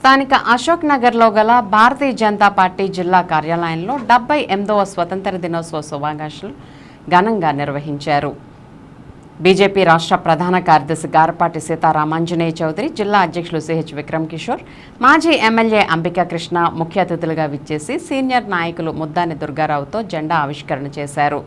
స్థానిక అశోక్ నగర్లో గల భారతీయ జనతా పార్టీ జిల్లా కార్యాలయంలో డెబ్బై ఎనిమిదవ స్వతంత్ర దినోత్సవ శుభాకాంక్షలు ఘనంగా నిర్వహించారు. బీజేపీ రాష్ట్ర ప్రధాన కార్యదర్శి గారపాటి సీతారామాంజనేయ చౌదరి జిల్లా అధ్యక్షులు సిహెచ్ విక్రమ్ కిషోర్ మాజీ ఎమ్మెల్యే అంబికా కృష్ణ ముఖ్య అతిథులుగా విచ్చేసి సీనియర్ నాయకులు ముద్దాని దుర్గారావుతో జెండా ఆవిష్కరణ చేశారు.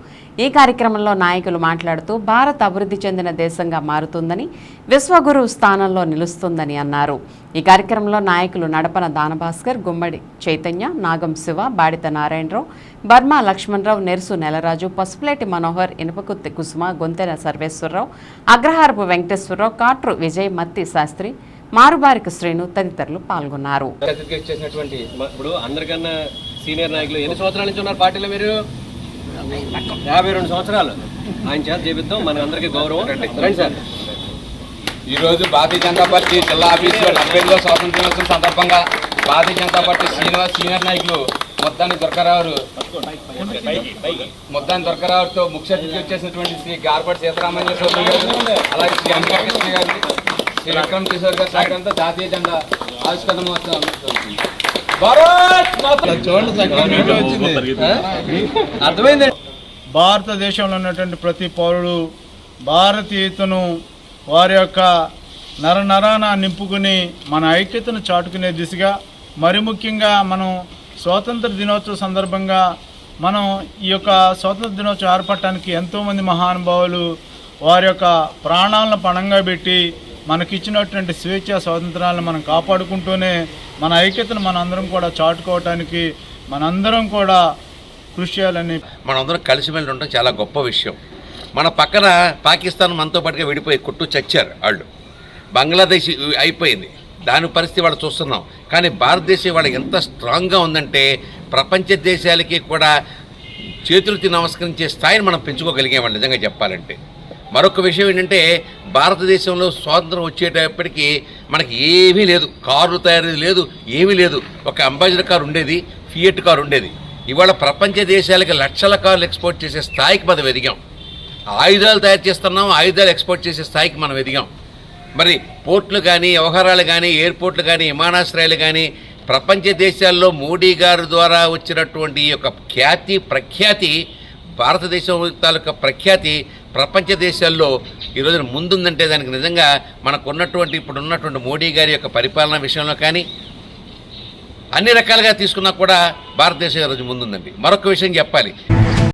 ఈ కార్యక్రమంలో నాయకులు మాట్లాడుతూ భారత్ అభివృద్ధి చెందిన దేశంగా మారుతుందని విశ్వగురు స్థానంలో నిలుస్తుందని అన్నారు. ఈ కార్యక్రమంలో నాయకులు నడపన దానభాస్కర్ గుమ్మడి చైతన్య నాగం శివ బాడిత నారాయణరావు బర్మా లక్ష్మణరావు నెరుసు నెలరాజు పసుపులేటి మనోహర్ ఇనుపకుత్తి కుసుమ గొంతెన సర్వేశ్వరరావు అగ్రహారపు వెంకటేశ్వరరావు కాట్రు విజయ్ మత్తి శాస్త్రి మారుబారిక శ్రీను తదితరులు పాల్గొన్నారు. ఇప్పుడు అందరికన్నా సీనియర్ నాయకులు ఎన్ని సంవత్సరాల నుంచి ఉన్నారు పార్టీలో మీరు? యాభై రెండు సంవత్సరాలు. ఆయన చేత చేపిద్దాం మన అందరికీ గౌరవం. రండి సార్. ఈరోజు భారతీయ జనతా పార్టీ జిల్లా ఆఫీసులో డెబ్బై ఎనిమిదో స్వాతంత్ర దినోత్సవం సందర్భంగా Bharatiya Janata party senior senior నాయకులు మొత్తాన్ని దొరకరావు మొత్తాన్ని దొరకరావుతో ముఖ్య అతిథి వచ్చేసినటువంటి శ్రీ గార్పటి సీతారామయ్య గారు అలాగే శ్రీ అంబికా కృష్ణ గారు శ్రీ విక్రమ్ కిషోర్ గారు సాగడంతో జాతీయ జెండా ఆవిష్కరణ మహోత్సవం అర్థమైంది? భారతదేశంలో ఉన్నటువంటి ప్రతి పౌరుడు భారతీయతను వారి యొక్క నరనరాన నింపుకుని మన ఐక్యతను చాటుకునే దిశగా మరి ముఖ్యంగా మనం స్వాతంత్ర దినోత్సవ సందర్భంగా మనం ఈ యొక్క స్వాతంత్ర దినోత్సవం ఏర్పడటానికి ఎంతోమంది మహానుభావులు వారి యొక్క ప్రాణాలను పణంగా పెట్టి మనకిచ్చినటువంటి స్వేచ్ఛ స్వాతంత్రాలను మనం కాపాడుకుంటూనే మన ఐక్యతను మనందరం కూడా చాటుకోవటానికి మనందరం కూడా కృషి చేయాలని మనందరం కలిసిమెలిసి ఉండటం చాలా గొప్ప విషయం. మన పక్కన పాకిస్తాన్ మనతో పాటుగా విడిపోయి కొట్టు చచ్చారు వాళ్ళు. బంగ్లాదేశ్ అయిపోయింది. దాని పరిస్థితి వాళ్ళు చూస్తున్నాం. కానీ భారతదేశం వాళ్ళు ఎంత స్ట్రాంగ్గా ఉందంటే ప్రపంచ దేశాలకి కూడా చేతులెత్తి నమస్కరించే స్థాయిని మనం పెంచుకోగలిగామండి నిజంగా చెప్పాలంటే. మరొక విషయం ఏంటంటే భారతదేశంలో స్వాతంత్రం వచ్చేటప్పటికి మనకి ఏమీ లేదు. కారు తయారీ లేదు ఏమీ లేదు. ఒక అంబాసిడర్ కారు ఉండేది ఫియట్ కారు ఉండేది. ఇవాళ ప్రపంచ దేశాలకి లక్షల కార్లు ఎక్స్పోర్ట్ చేసే స్థాయికి మనం ఎదిగాం. ఆయుధాలు తయారు చేస్తున్నాం ఆయుధాలు ఎక్స్పోర్ట్ చేసే స్థాయికి మనం ఎదిగాం. మరి పోర్ట్లు కానీ వ్యవహారాలు కానీ ఎయిర్పోర్ట్లు కానీ విమానాశ్రయాలు కానీ ప్రపంచ దేశాల్లో మోడీ గారి ద్వారా వచ్చినటువంటి ఈ యొక్క ఖ్యాతి ప్రఖ్యాతి భారతదేశం తాలూకా ప్రఖ్యాతి ప్రపంచ దేశాల్లో ఈరోజు ముందుందంటే దానికి నిజంగా మనకున్నటువంటి ఇప్పుడున్నటువంటి ఇప్పుడు ఉన్నటువంటి మోడీ గారి యొక్క పరిపాలన విషయంలో కానీ అన్ని రకాలుగా తీసుకున్నా కూడా భారతదేశం ఈరోజు ముందుందండి. మరొక విషయం చెప్పాలి.